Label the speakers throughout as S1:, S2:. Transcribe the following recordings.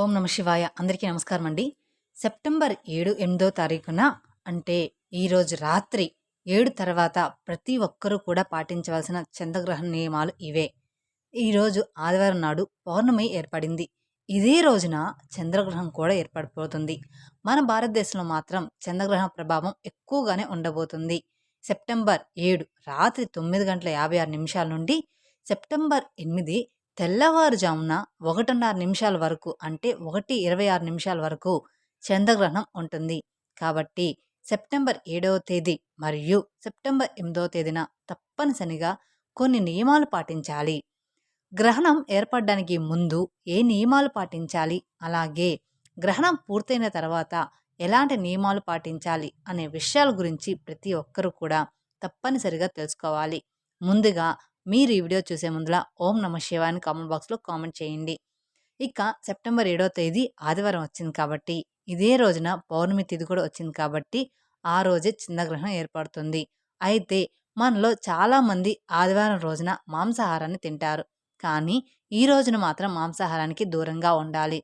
S1: ఓం నమ శివాయ. అందరికీ నమస్కారం అండి. సెప్టెంబర్ ఏడు ఎనిమిదో తారీఖున అంటే ఈరోజు రాత్రి ఏడు తర్వాత ప్రతి ఒక్కరూ కూడా పాటించవలసిన చంద్రగ్రహణ నియమాలు ఇవే. ఈరోజు ఆదివారం నాడు పౌర్ణమి ఏర్పడింది. ఇదే రోజున చంద్రగ్రహణం కూడా ఏర్పడిపోతుంది. మన భారతదేశంలో మాత్రం చంద్రగ్రహణ ప్రభావం ఎక్కువగానే ఉండబోతుంది. సెప్టెంబర్ ఏడు రాత్రి తొమ్మిది గంటల యాభై ఆరు నిమిషాల నుండి సెప్టెంబర్ ఎనిమిది తెల్లవారుజామున ఒకటిన్నర నిమిషాల వరకు అంటే ఒకటి ఇరవై ఆరు నిమిషాల వరకు చంద్రగ్రహణం ఉంటుంది. కాబట్టి సెప్టెంబర్ ఏడవ తేదీ మరియు సెప్టెంబర్ ఎనిమిదవ తేదీన తప్పనిసరిగా కొన్ని నియమాలు పాటించాలి. గ్రహణం ఏర్పడడానికి ముందు ఏ నియమాలు పాటించాలి? అలాగే గ్రహణం పూర్తయిన తర్వాత ఎలాంటి నియమాలు పాటించాలి? అనే విషయాల గురించి ప్రతి ఒక్కరూ కూడా తప్పనిసరిగా తెలుసుకోవాలి. ముందుగా మీరు ఈ వీడియో చూసే ముందులా ఓం నమ శివాయ అని కామెంట్ బాక్స్లో కామెంట్ చేయండి. ఇక సెప్టెంబర్ ఏడో తేదీ ఆదివారం వచ్చింది కాబట్టి ఇదే రోజున పౌర్ణమి తిథి కూడా వచ్చింది కాబట్టి ఆ రోజే చిన్నగ్రహణం ఏర్పడుతుంది. అయితే మనలో చాలామంది ఆదివారం రోజున మాంసాహారాన్ని తింటారు. కానీ ఈ రోజున మాత్రం మాంసాహారానికి దూరంగా ఉండాలి.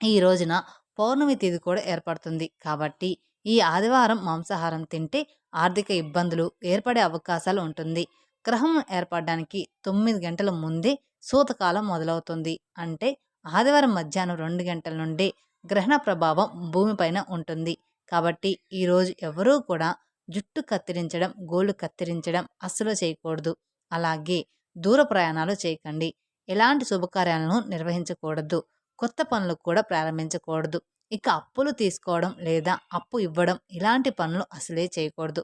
S1: ఈ రోజున పౌర్ణమి తిథి కూడా ఏర్పడుతుంది కాబట్టి ఈ ఆదివారం మాంసాహారం తింటే ఆర్థిక ఇబ్బందులు ఏర్పడే అవకాశాలు ఉంటుంది. గ్రహం ఏర్పడడానికి తొమ్మిది గంటల ముందే సూతకాలం మొదలవుతుంది. అంటే ఆదివారం మధ్యాహ్నం రెండు గంటల నుండి గ్రహణ ప్రభావం భూమిపైన ఉంటుంది. కాబట్టి ఈరోజు ఎవరూ కూడా జుట్టు కత్తిరించడం గోళ్ళు కత్తిరించడం అస్సలు చేయకూడదు. అలాగే దూర ప్రయాణాలు చేయకండి. ఎలాంటి శుభకార్యాలను నిర్వహించకూడదు. కొత్త పనులు కూడా ప్రారంభించకూడదు. ఇక అప్పులు తీసుకోవడం లేదా అప్పు ఇవ్వడం ఇలాంటి పనులు అసలే చేయకూడదు.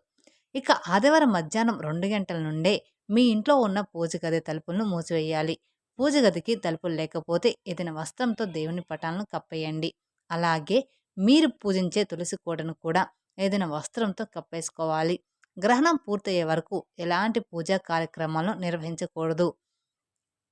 S1: ఇక ఆదివారం మధ్యాహ్నం రెండు గంటల నుండే మీ ఇంట్లో ఉన్న పూజ గది తలుపులను మూసివేయాలి. పూజ గదికి తలుపులు లేకపోతే ఏదైనా వస్త్రంతో దేవుని పటాలను కప్పేయండి. అలాగే మీరు పూజించే తులసి కూడను కూడా ఏదైనా వస్త్రంతో కప్పేసుకోవాలి. గ్రహణం పూర్తయ్యే వరకు ఎలాంటి పూజా కార్యక్రమాలను నిర్వహించకూడదు.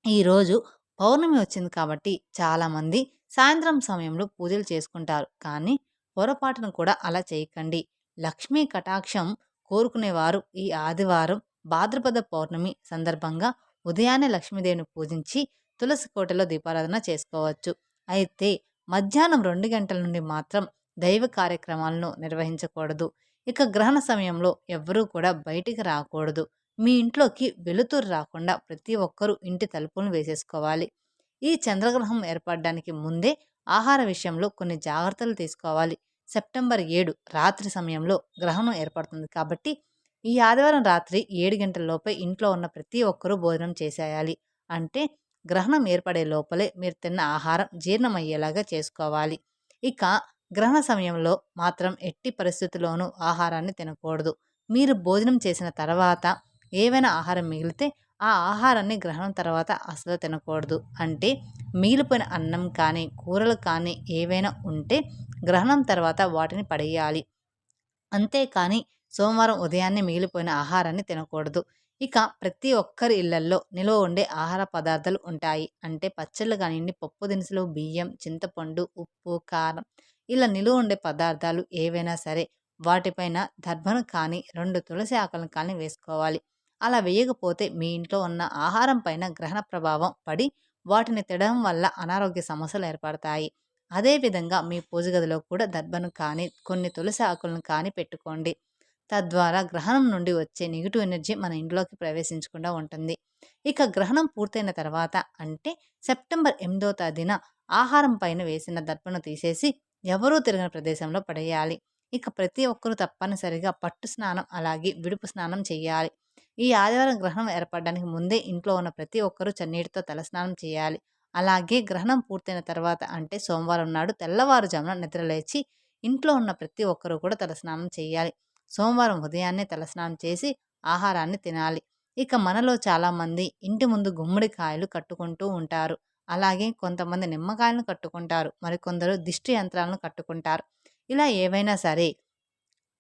S1: ఈరోజు పౌర్ణమి వచ్చింది కాబట్టి చాలామంది సాయంత్రం సమయంలో పూజలు చేసుకుంటారు. కానీ పొరపాటును కూడా అలా చేయకండి. లక్ష్మీ కటాక్షం కోరుకునేవారు ఈ ఆదివారం భాద్రపద పౌర్ణమి సందర్భంగా ఉదయాన్నే లక్ష్మీదేవిని పూజించి తులసి కోటలో దీపారాధన చేసుకోవచ్చు. అయితే మధ్యాహ్నం రెండు గంటల నుండి మాత్రం దైవ కార్యక్రమాలను నిర్వహించకూడదు. ఇక గ్రహణ సమయంలో ఎవ్వరూ కూడా బయటికి రాకూడదు. మీ ఇంట్లోకి వెలుతురు రాకుండా ప్రతి ఒక్కరూ ఇంటి తలుపులను వేసేసుకోవాలి. ఈ చంద్రగ్రహం ఏర్పడడానికి ముందే ఆహార విషయంలో కొన్ని జాగ్రత్తలు తీసుకోవాలి. సెప్టెంబర్ ఏడు రాత్రి సమయంలో గ్రహణం ఏర్పడుతుంది కాబట్టి ఈ ఆదివారం రాత్రి ఏడు గంటలలోపే ఇంట్లో ఉన్న ప్రతి ఒక్కరూ భోజనం చేసేయాలి. అంటే గ్రహణం ఏర్పడే లోపలే మీరు తిన్న ఆహారం జీర్ణమయ్యేలాగా చేసుకోవాలి. ఇక గ్రహణ సమయంలో మాత్రం ఎట్టి పరిస్థితుల్లోనూ ఆహారాన్ని తినకూడదు. మీరు భోజనం చేసిన తర్వాత ఏవైనా ఆహారం మిగిలితే ఆ ఆహారాన్ని గ్రహణం తర్వాత అసలు తినకూడదు. అంటే మిగిలిపోయిన అన్నం కానీ కూరలు కానీ ఏవైనా ఉంటే గ్రహణం తర్వాత వాటిని పడేయాలి. అంతేకాని సోమవారం ఉదయాన్నే మిగిలిపోయిన ఆహారాన్ని తినకూడదు. ఇక ప్రతి ఒక్కరి ఇళ్ళల్లో నిల్వ ఉండే ఆహార పదార్థాలు ఉంటాయి. అంటే పచ్చళ్ళు కానివ్వండి పప్పు దినుసులు బియ్యం చింతపండు ఉప్పు కారం ఇలా నిలువ ఉండే పదార్థాలు ఏవైనా సరే వాటిపైన దర్భను కానీ రెండు తులసి ఆకులను కానీ వేసుకోవాలి. అలా వేయకపోతే మీ ఇంట్లో ఉన్న ఆహారం పైన గ్రహణ ప్రభావం పడి వాటిని తినడం వల్ల అనారోగ్య సమస్యలు ఏర్పడతాయి. అదేవిధంగా మీ పూజ గదిలో కూడా దర్భను కానీ కొన్ని తులసి ఆకులను కానీ పెట్టుకోండి. తద్వారా గ్రహణం నుండి వచ్చే నెగిటివ్ ఎనర్జీ మన ఇంట్లోకి ప్రవేశించకుండా ఉంటుంది. ఇక గ్రహణం పూర్తయిన తర్వాత అంటే సెప్టెంబర్ ఎనిమిదో తేదీన ఆహారం పైన వేసిన దర్పను తీసేసి ఎవరూ తిరిగిన ప్రదేశంలో పడేయాలి. ఇక ప్రతి ఒక్కరూ తప్పనిసరిగా పట్టు స్నానం అలాగే విడుపు స్నానం చేయాలి. ఈ ఆదివారం గ్రహణం ఏర్పడడానికి ముందే ఇంట్లో ఉన్న ప్రతి ఒక్కరూ చన్నీటితో తలస్నానం చేయాలి. అలాగే గ్రహణం పూర్తయిన తర్వాత అంటే సోమవారం నాడు తెల్లవారుజామున నిద్రలేచి ఇంట్లో ఉన్న ప్రతి ఒక్కరూ కూడా తలస్నానం చేయాలి. సోమవారం ఉదయాన్నే తలస్నానం చేసి ఆహారాన్ని తినాలి. ఇక మనలో చాలామంది ఇంటి ముందు గుమ్మడికాయలు కట్టుకుంటూ ఉంటారు. అలాగే కొంతమంది నిమ్మకాయలను కట్టుకుంటారు. మరికొందరు దిష్టి యంత్రాలను కట్టుకుంటారు. ఇలా ఏవైనా సరే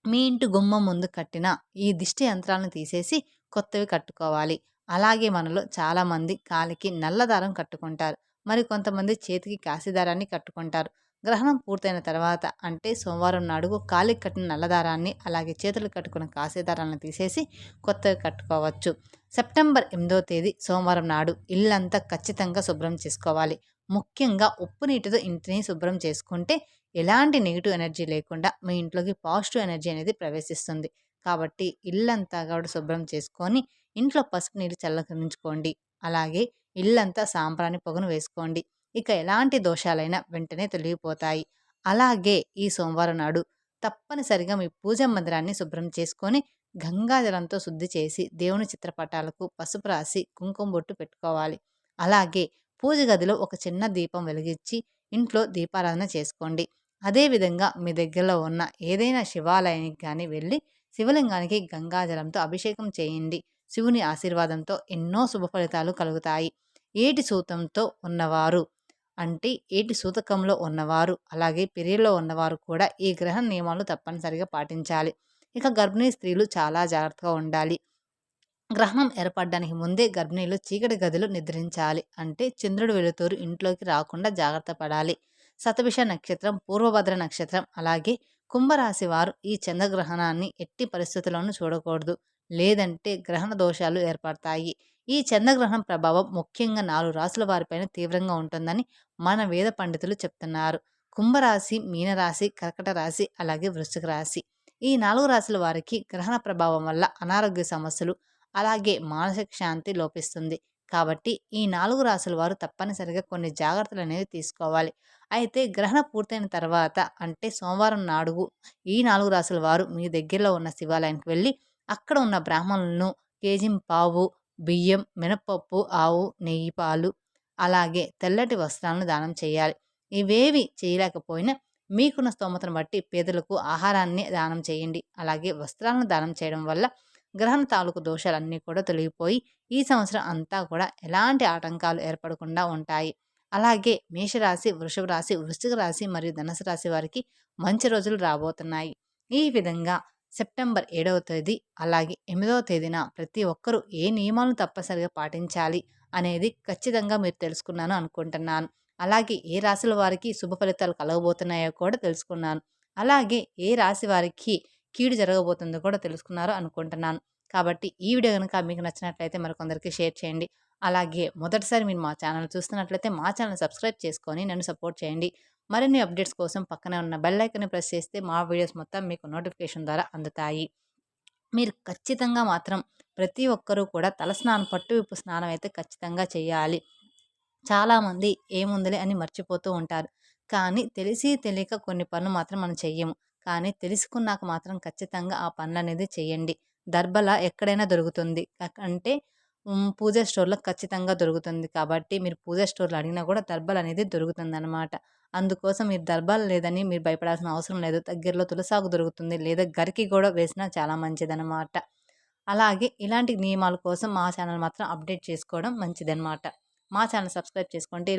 S1: మీ ఇంటి గుమ్మం ముందు కట్టిన ఈ దిష్టి యంత్రాలను తీసేసి కొత్తవి కట్టుకోవాలి. అలాగే మనలో చాలామంది కాలికి నల్లదారం కట్టుకుంటారు. మరి కొంతమంది చేతికి కాశీదారాన్ని కట్టుకుంటారు. గ్రహణం పూర్తయిన తర్వాత అంటే సోమవారం నాడు కాలికి కట్టిన నల్లదారాన్ని అలాగే చేతులు కట్టుకున్న కాసేదారాన్ని తీసేసి కొత్తగా కట్టుకోవచ్చు. సెప్టెంబర్ ఎనిమిదో తేదీ సోమవారం నాడు ఇల్లంతా ఖచ్చితంగా శుభ్రం చేసుకోవాలి. ముఖ్యంగా ఉప్పు నీటితో ఇంటిని శుభ్రం చేసుకుంటే ఎలాంటి నెగిటివ్ ఎనర్జీ లేకుండా మీ ఇంట్లోకి పాజిటివ్ ఎనర్జీ అనేది ప్రవేశిస్తుంది. కాబట్టి ఇల్లంతా కూడా శుభ్రం చేసుకొని ఇంట్లో పసుపు నీళ్ళు చల్లకరించుకోండి అలాగే ఇల్లంతా సాంబ్రాణి పొగను వేసుకోండి. ఇక ఎలాంటి దోషాలైనా వెంటనే తొలగిపోతాయి. అలాగే ఈ సోమవారం నాడు తప్పనిసరిగా మీ పూజ మందిరాన్ని శుభ్రం చేసుకొని గంగాజలంతో శుద్ధి చేసి దేవుని చిత్రపటాలకు పసుపు రాసి కుంకుమ బొట్టు పెట్టుకోవాలి. అలాగే పూజ గదిలో ఒక చిన్న దీపం వెలిగించి ఇంట్లో దీపారాధన చేసుకోండి. అదేవిధంగా మీ దగ్గరలో ఉన్న ఏదైనా శివాలయానికి కానీ వెళ్ళి శివలింగానికి గంగాజలంతో అభిషేకం చేయండి. శివుని ఆశీర్వాదంతో ఎన్నో శుభ ఫలితాలు కలుగుతాయి. ఏటి సూతంతో ఉన్నవారు అంటే ఏటి సూతకంలో ఉన్నవారు అలాగే పెరియలో ఉన్నవారు కూడా ఈ గ్రహ నియమాలు తప్పనిసరిగా పాటించాలి. ఇక గర్భిణీ స్త్రీలు చాలా జాగ్రత్తగా ఉండాలి. గ్రహణం ఏర్పడడానికి ముందే గర్భిణీలు చీకటి గదిలో నిద్రించాలి. అంటే చంద్రుడు వెలుతురు ఇంట్లోకి రాకుండా జాగ్రత్త పడాలి. శతభిష నక్షత్రం పూర్వభద్ర నక్షత్రం అలాగే కుంభరాశి వారు ఈ చంద్రగ్రహణాన్ని ఎట్టి పరిస్థితుల్లోనూ చూడకూడదు. లేదంటే గ్రహణ దోషాలు ఏర్పడతాయి. ఈ చంద్రగ్రహణం ప్రభావం ముఖ్యంగా నాలుగు రాసుల వారిపైన తీవ్రంగా ఉంటుందని మన వేద పండితులు చెప్తున్నారు. కుంభరాశి మీనరాశి కర్కట రాశి అలాగే వృశ్చిక రాశి. ఈ నాలుగు రాశుల వారికి గ్రహణ ప్రభావం వల్ల అనారోగ్య సమస్యలు అలాగే మానసిక శాంతి లోపిస్తుంది. కాబట్టి ఈ నాలుగు రాసుల వారు తప్పనిసరిగా కొన్ని జాగ్రత్తలు అనేవి తీసుకోవాలి. అయితే గ్రహణ పూర్తయిన తర్వాత అంటే సోమవారం నాడుగు ఈ నాలుగు రాసుల వారు మీ దగ్గరలో ఉన్న శివాలయానికి వెళ్ళి అక్కడ ఉన్న బ్రాహ్మణులను కేజిం పావు బియ్యం మినపప్పు ఆవు నెయ్యి పాలు అలాగే తెల్లటి వస్త్రాలను దానం చేయాలి. ఇవేవి చేయలేకపోయినా మీకున్న స్తోమతను బట్టి పేదలకు ఆహారాన్ని దానం చేయండి. అలాగే వస్త్రాలను దానం చేయడం వల్ల గ్రహణ తాలూకు దోషాలన్నీ కూడా తొలగిపోయి ఈ సంవత్సరం అంతా కూడా ఎలాంటి ఆటంకాలు ఏర్పడకుండా ఉంటాయి. అలాగే మేషరాశి వృషభ రాశి వృశ్చిక రాశి మరియు ధనుసు రాశి వారికి మంచి రోజులు రాబోతున్నాయి. ఈ విధంగా సెప్టెంబర్ ఏడవ తేదీ అలాగే ఎనిమిదవ తేదీన ప్రతి ఒక్కరూ ఏ నియమాలను తప్పనిసరిగా పాటించాలి అనేది ఖచ్చితంగా మీరు తెలుసుకున్నాను అనుకుంటున్నాను. అలాగే ఏ రాశుల వారికి శుభ ఫలితాలు కలగబోతున్నాయో కూడా తెలుసుకున్నాను. అలాగే ఏ రాశి వారికి కీడు జరగబోతుందో కూడా తెలుసుకున్నారో అనుకుంటున్నాను. కాబట్టి ఈ వీడియో కనుక మీకు నచ్చినట్లయితే మరికొందరికి షేర్ చేయండి. అలాగే మొదటిసారి మీరు మా ఛానల్ చూస్తున్నట్లయితే మా ఛానల్ సబ్స్క్రైబ్ చేసుకొని నన్ను సపోర్ట్ చేయండి. మరిన్ని అప్డేట్స్ కోసం పక్కనే ఉన్న బెల్ ఐకన్ ప్రెస్ చేస్తే మా వీడియోస్ మొత్తం మీకు నోటిఫికేషన్ ద్వారా అందుతాయి. మీరు ఖచ్చితంగా మాత్రం ప్రతి ఒక్కరూ కూడా తలస్నానం పట్టు విప్పు స్నానం అయితే ఖచ్చితంగా చేయాలి. చాలామంది ఏముందిలే అని మర్చిపోతూ ఉంటారు. కానీ తెలిసి తెలియక కొన్ని పనులు మాత్రం మనం చెయ్యము. కానీ తెలుసుకున్నాక మాత్రం ఖచ్చితంగా ఆ పనులు అనేది చేయండి దర్బల ఎక్కడైనా దొరుకుతుంది. అంటే పూజ స్టోర్లో ఖచ్చితంగా దొరుకుతుంది కాబట్టి మీరు పూజ స్టోర్లో అడిగినా కూడా దర్బల్ అనేది దొరుకుతుంది అనమాట అందుకోసం మీరు దర్బాలు లేదని మీరు భయపడాల్సిన అవసరం లేదు. దగ్గరలో తులసాకు దొరుకుతుంది లేదా గరికి కూడా వేసినా చాలా మంచిదనమాట అలాగే ఇలాంటి నియమాల కోసం మా ఛానల్ మాత్రం అప్డేట్ చేసుకోవడం మంచిదనమాట మా ఛానల్ సబ్స్క్రైబ్ చేసుకోండి.